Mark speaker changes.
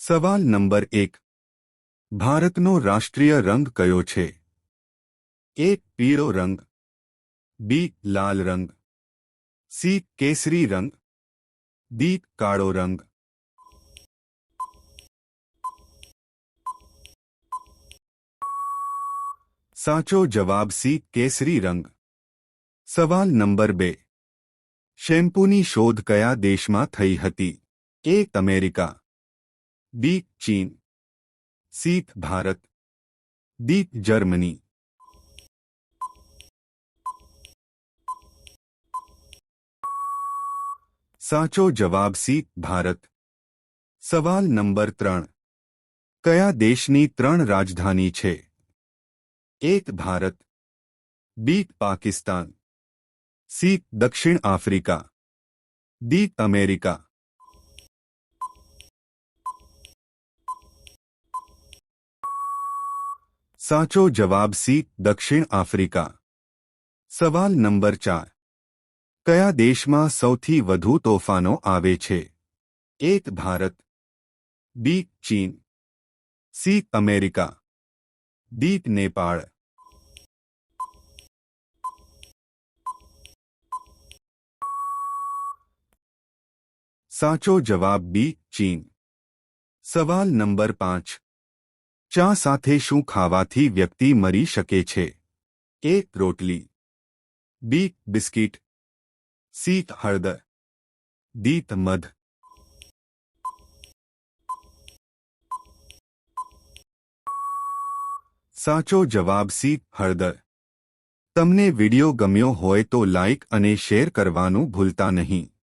Speaker 1: સવાલ નંબર એક ભારતનો રાષ્ટ્રીય રંગ કયો છે એ પીળો રંગ બી લાલ રંગ સી કેસરી રંગ ડી કાળો રંગ સાચો જવાબ સી કેસરી રંગ સવાલ નંબર બે શેમ્પૂની શોધ કયા દેશમાં થઈ હતી એ અમેરિકા બી ચીન સી ભારત ડી જર્મની સાચો જવાબ સી ભારત સવાલ નંબર ત્રણ કયા દેશની ત્રણ રાજધાની છે એક ભારત બી પાકિસ્તાન સી દક્ષિણ આફ્રિકા ડી અમેરિકા સાચો જવાબ સી દક્ષિણ આફ્રિકા સવાલ નંબર ચાર કયા દેશમાં સૌથી વધુ તોફાનો આવે છે એક ભારત બી ચીન સી અમેરિકા ડી નેપાળ સાચો જવાબ બી ચીન સવાલ નંબર પાંચ ચા સાથે શું ખાવાથી વ્યક્તિ મરી શકે છે? એ, રોટલી. બી, બિસ્કિટ. સી, હળદર. દીત મધ. સાચો જવાબ સી, હળદર. તમને વિડિયો ગમ્યો હોય તો લાઇક અને શેર કરવાનું ભૂલતા નહીં.